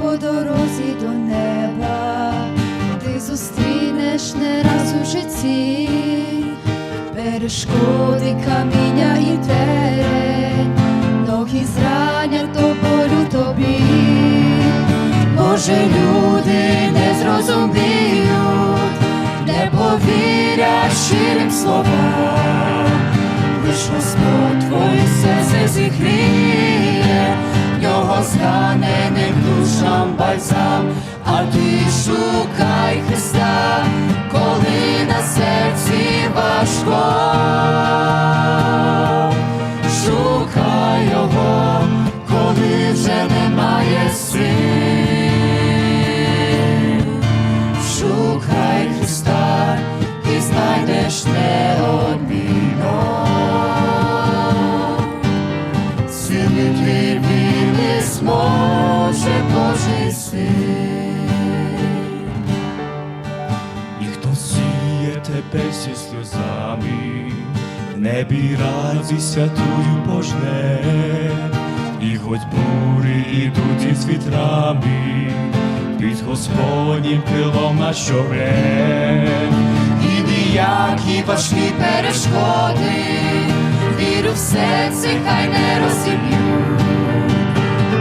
по дорозі до неба, ти зустрінеш не раз у житті, перешкоди, каміння і терень, ноги зранять до болю тобі. Боже, люди не зрозуміють, не повірять щирим словам, а ти шукай Христа, коли на серці важко. Шукай його, коли вже немає сил. Шукай Христа і знайдеш неодмінно. Цілити віри зможе тебе зі сльозами, в небі радість святую пожне, і хоч бури ідуть із вітрами, під Господнім крилом на щоре. І ніякі важкі перешкоди, віру в серці хай не розіб'ють,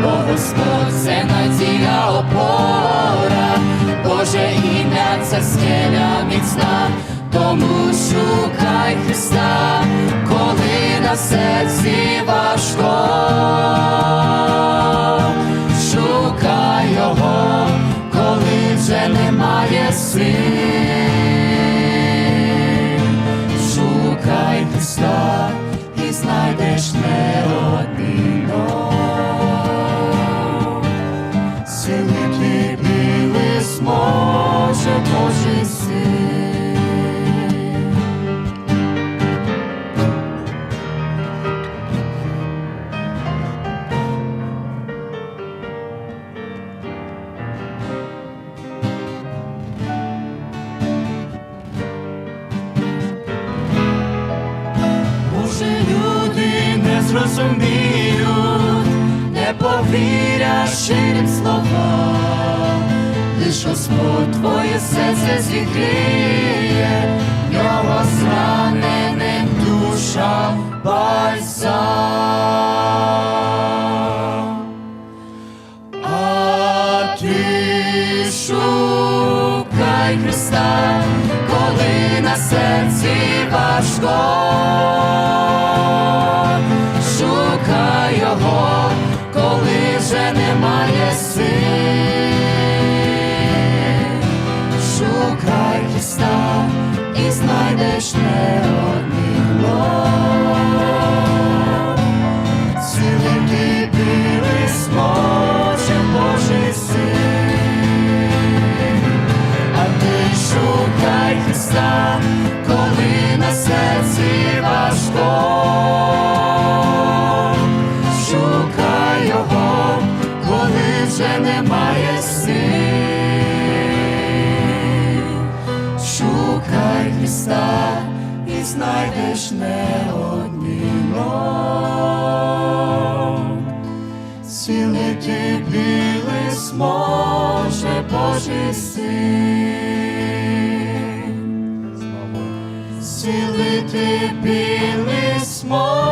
бо Господь це надія опора, Боже ім'я це скеля міцна, тому шукай Христа, коли на серці зрозуміють, не повірять щирим словам, лиш Господь твоє серце зігріє, його зраненим душам бальзам. А ти шукай Христа, коли на серці важко. І знайдеш неодмінно. Цілити білий зможе Божий син. А ти шукай Христа, Силити білий смог.